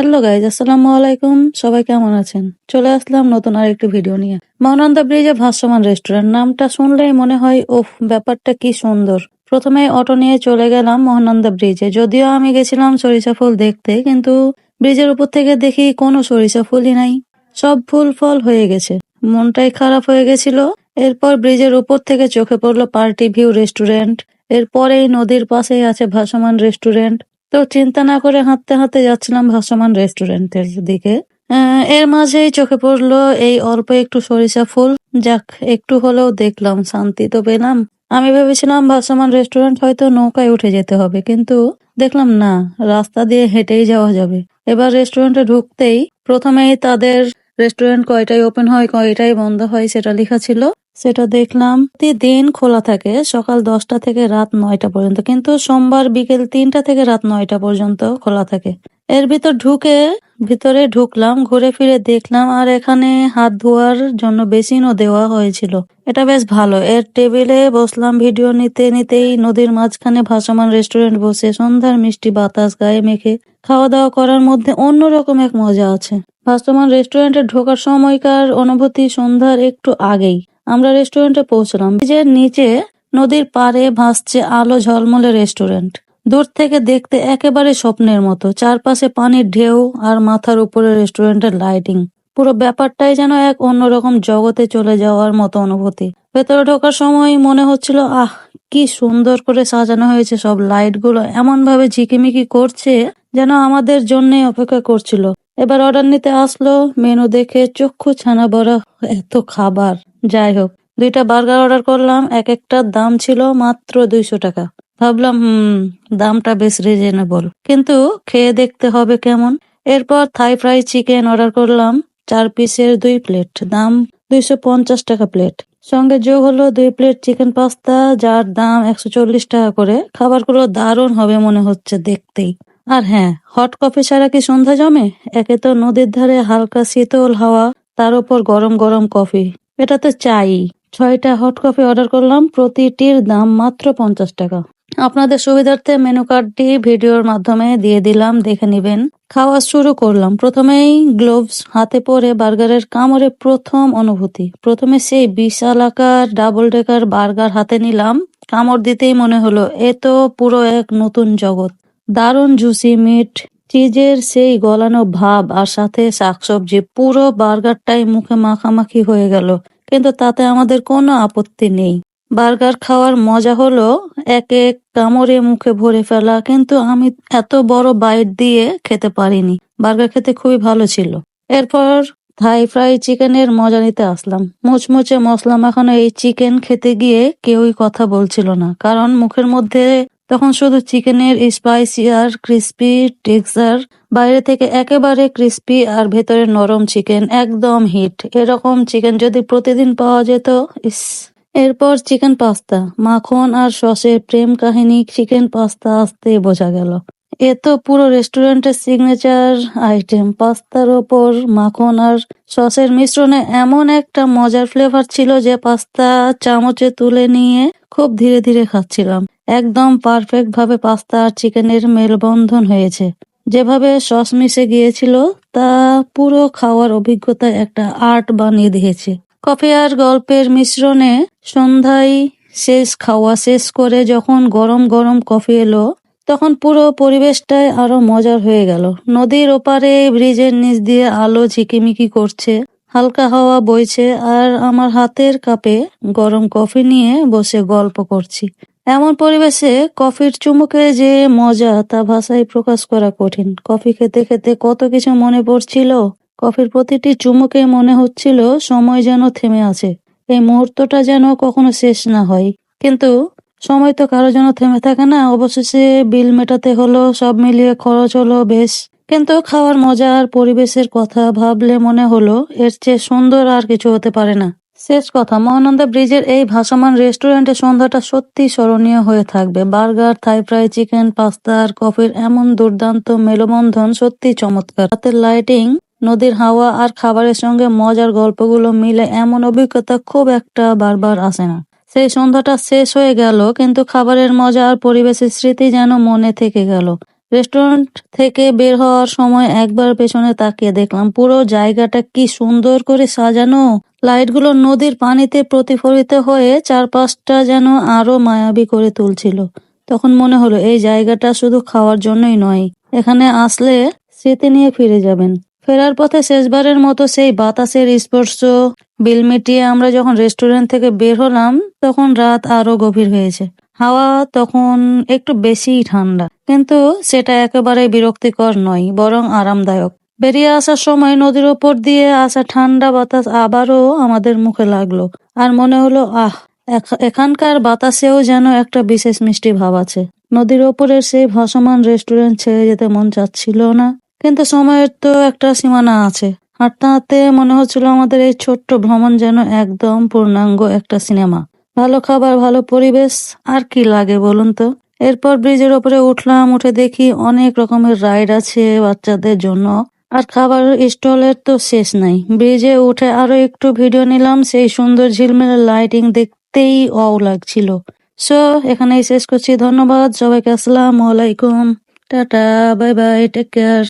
Hello guys আসসালামু আলাইকুম সবাই কেমন আছেন? চলে আসলাম নতুন আরেকটি ভিডিও নিয়ে। মহানন্দা ব্রিজে ভাসমান রেস্টুরেন্ট নামটা শুনলেই মনে হয়, ওফ, ব্যাপারটা কি সুন্দর। প্রথমে অটো নিয়ে চলে গেলাম মহানন্দা ব্রিজে যদিও আমি গেছিলাম সরিষা ফুল দেখতে, কিন্তু ব্রিজের উপর থেকে দেখি কোনো সরিষা ফুলই নাই। সব ফুল ফল হয়ে গেছে। মনটাই খারাপ হয়ে গেছিল। এরপর ব্রিজের উপর থেকে চোখে পড়ল পার্টি ভিউ রেস্টুরেন্ট এরপরেই নদীর পাশেই আছে ভাসমান রেস্টুরেন্ট তো চিন্তা না করে হাঁটতে হাঁটতে যাচ্ছিলাম ভাসমান রেস্টুরেন্টের দিকে। এর মাঝেই চোখে পড়ল এই অল্প একটু সরিষা ফুল। যাক, একটু হলেও দেখলাম, শান্তি তো পেলাম। আমি ভেবেছিলাম ভাসমান রেস্টুরেন্ট হয়তো নৌকায় উঠে যেতে হবে, কিন্তু দেখলাম না, রাস্তা দিয়ে হেঁটেই যাওয়া যাবে। এবার রেস্টুরেন্টে ঢুকতেই প্রথমেই তাদের রেস্টুরেন্ট কয়টায় ওপেন হয়, কয়টায় বন্ধ হয় সেটা লেখা ছিল। সেটা দেখলাম প্রতিদিন খোলা থাকে সকাল দশটা থেকে রাত নয়টা পর্যন্ত, কিন্তু সোমবার বিকেল তিনটা থেকে রাত নয়টা পর্যন্ত খোলা থাকে। এর ভিতর ঢুকে ভিতরে ঢুকলাম, ঘুরে ফিরে দেখলাম, আর এখানে হাত ধোয়ার জন্য বেসিনও দেওয়া হয়েছিল। এটা বেশ ভালো। এর টেবিলে বসলাম, ভিডিও নিতে নিতেই নদীর মাঝখানে ভাসমান রেস্টুরেন্ট বসে সন্ধ্যার মিষ্টি বাতাস গায়ে মেখে খাওয়া দাওয়া করার মধ্যে অন্যরকম এক মজা আছে। ভাসমান রেস্টুরেন্টে ঢোকার সময়কার অনুভূতি সন্ধ্যার একটু আগেই। আমরা রেস্টুরেন্টে পৌঁছলাম। ব্রিজের নিচে নদীর পাড়ে ভাসছে আলো ঝলমলে রেস্টুরেন্ট দূর থেকে দেখতে একেবারে স্বপ্নের মতো, চারপাশে পানির ঢেউ আর মাথার উপরে রেস্টুরেন্টের লাইটিং পুরো ব্যাপারটাই যেন এক অন্যরকম জগতে চলে যাওয়ার মতো অনুভূতি। ভেতরে ঢোকার সময় মনে হচ্ছিল, আহ, কি সুন্দর করে সাজানো হয়েছে সব লাইটগুলো। এমন ভাবে ঝিকিমিকি করছে যেন আমাদের জন্য অপেক্ষা করছিল। এবার অর্ডার নিতে আসলো। মেনু দেখে চক্ষু ছানা বড়া এত খাবার। যাই হোক, দুইটা বার্গার অর্ডার করলাম। এক একটার দাম ছিল মাত্র দুইশো টাকা। ভাবলাম, হুম, দামটা বেশ রিজনেবল কিন্তু খেয়ে দেখতে হবে কেমন। এরপর থাই ফ্রাই চিকেন অর্ডার করলাম। চার পিসের দুই প্লেট দাম দুইশো পঞ্চাশ টাকা প্লেট সঙ্গে যোগ হলো দুই প্লেট চিকেন পাস্তা যার দাম একশো চল্লিশ টাকা করে। খাবারগুলো দারুণ হবে মনে হচ্ছে দেখতেই। আর হ্যাঁ হট কফি ছাড়া কি সন্ধ্যা জমে? একে তো নদীর ধারে হালকা শীতল হাওয়া, তার উপর গরম গরম কফি। এটা তো চাই। ছয়টা হট কফি অর্ডার করলাম, প্রতিটির দাম মাত্র পঞ্চাশ টাকা। আপনাদের সুবিধার্থে মেনু কার্ডটি ভিডিওর মাধ্যমে দিয়ে দিলাম, দেখে নিবেন। খাওয়া শুরু করলাম। প্রথমেই গ্লোভস, হাতে পরে বার্গারের কামড়ে প্রথম অনুভূতি। প্রথমে সেই বিশাল আকার ডাবল ডেকার বার্গার হাতে নিলাম। কামড় দিতেই মনে হলো, এ তো পুরো এক নতুন জগৎ। দারুণ জুসি মিট চিজের সেই গলানো ভাব আর সাথে শাকসবজি, পুরো বার্গারটাই মুখে মাখামাখি হয়ে গেল। কিন্তু তাতে আমাদের কোনো আপত্তি নেই। বার্গার খাওয়ার মজা হলো এক এক কামড়ে মুখে ভরে ফেলা, কিন্তু আমি এত বড় বাইট দিয়ে খেতে পারিনি। বার্গার খেতে খুবই ভালো ছিল। এরপর থাই ফ্রাই চিকেনের মজা নিতে আসলাম। মুচমুচে মশলা মাখানো এই চিকেন খেতে গিয়ে কেউই কথা বলছিল না, কারণ মুখের মধ্যে তখন শুধু চিকেনের স্পাইসি আর ক্রিস্পি টেক্সচার বাইরে থেকে একেবারে ক্রিস্পি আর ভেতরে নরম চিকেন একদম হিট। এরকম চিকেন যদি প্রতিদিন পাওয়া যেত, ইস। এরপর চিকেন পাস্তা, মাখন আর সসের প্রেম কাহিনী, চিকেন পাস্তা আসতে বোঝা গেল। এ তো পুরো রেস্টুরেন্টের সিগনেচার আইটেম পাস্তার ওপর মাখন আর সসের মিশ্রণে এমন একটা মজার ফ্লেভার ছিল যে পাস্তা চামচে তুলে নিয়ে খুব ধীরে ধীরে খাচ্ছিলাম। একদম পারফেক্ট ভাবে পাস্তা আর চিকেনের মেলবন্ধন হয়েছে। যেভাবে সস মিশে গিয়েছিল, তা পুরো খাওয়ার অভিজ্ঞতা একটা আর্ট বানিয়ে দিয়েছে। কফি আর গল্পের মিশ্রণে সন্ধ্যায় শেষ, খাওয়া শেষ করে যখন গরম গরম কফি এলো তখন পুরো পরিবেশটাই আরও মজার হয়ে গেল। নদীর ওপারে ব্রিজের নিচ দিয়ে আলো ঝিকিমিকি করছে, হালকা হাওয়া বইছে, আর আমার হাতের কাপে গরম কফি নিয়ে বসে গল্প করছি। এমন পরিবেশে কফির চুমুকে যে মজা, তা ভাষায় প্রকাশ করা কঠিন। কফি খেতে খেতে কত কিছু মনে পড়ছিল, কফির প্রতিটি চুমুকে মনে হচ্ছিল সময় যেন থেমে আছে। এই মুহূর্তটা যেন কখনো শেষ না হয়। কিন্তু সময় তো কারও যেন থেমে থাকে না। অবশেষে বিল মেটাতে হলো, সব মিলিয়ে খরচ হলো বেশ। কিন্তু খাওয়ার মজা আর পরিবেশের কথা ভাবলে মনে হলো, এর চেয়ে সুন্দর আর কিছু হতে পারে না। শেষ কথা, মহানন্দা ব্রিজের এই ভাসমান রেস্টুরেন্টে সন্ধ্যাটা সত্যি স্মরণীয় হয়ে থাকবে। Burger, Thai fry, chicken, pasta আর কফির এমন দুর্দান্ত মেলবন্ধন সত্যি চমৎকার। রাতের লাইটিং, নদীর হাওয়া আর খাবারের সঙ্গে মজার গল্পগুলো মিলে এমন অভিজ্ঞতা খুব একটা বারবার আসে না। সেই সন্ধ্যাটা শেষ হয়ে গেল, কিন্তু খাবারের মজা আর পরিবেশের স্মৃতি যেন মনে থেকে গেল। রেস্টুরেন্ট থেকে বের হওয়ার সময় একবার পেছনে তাকিয়ে দেখলাম, পুরো জায়গাটা কি সুন্দর করে সাজানো। লাইটগুলো নদীর পানিতে প্রতিফলিত হয়ে চারপাশটা যেন আরও মায়াবী করে তুলছিল। তখন মনে হলো, এই জায়গাটা শুধু খাওয়ার জন্যই নয়, এখানে আসলে স্মৃতি নিয়ে ফিরে যাবেন। ফেরার পথে শেষবারের মতো সেই বাতাসের স্পর্শ। বিল মিটিয়ে আমরা যখন রেস্টুরেন্ট থেকে বের হলাম, তখন রাত আরও গভীর হয়েছে। হাওয়া তখন একটু বেশিই ঠান্ডা। কিন্তু সেটা একেবারে বিরক্তিকর নয়, বরং আরামদায়ক। বেরিয়ে আসার সময় নদীর ওপর দিয়ে আসা ঠান্ডা বাতাস আবারও আমাদের মুখে লাগল আর মনে হলো, আহ, এখ- এখানকার বাতাসেও যেন একটা বিশেষ মিষ্টি ভাব আছে। নদীর ওপরের সেই ভাসমান রেস্টুরেন্ট ছেড়ে যেতে মন চাচ্ছিল না। কিন্তু সময়ের তো একটা সীমানা আছে। হাঁটতে হাঁটতে মনে হচ্ছিল আমাদের এই ছোট্ট ভ্রমণ যেন একদম পূর্ণাঙ্গ একটা সিনেমা। ভালো খাবার, ভালো পরিবেশ, আর কি লাগে বলুন তো? এরপর ব্রিজের ওপরে উঠলাম, উঠে দেখি অনেক রকমের রাইড আছে বাচ্চাদের জন্য। আর খাবার স্টলের তো শেষ নাই। ব্রিজে উঠে আরও একটু ভিডিও নিলাম, সেই সুন্দর ঝিলমিল লাইটিং দেখতেই অও লাগছিল। সো, এখানেই শেষ করছি। ধন্যবাদ, সবাইকে আসসালামু আলাইকুম। Tata, bye bye take care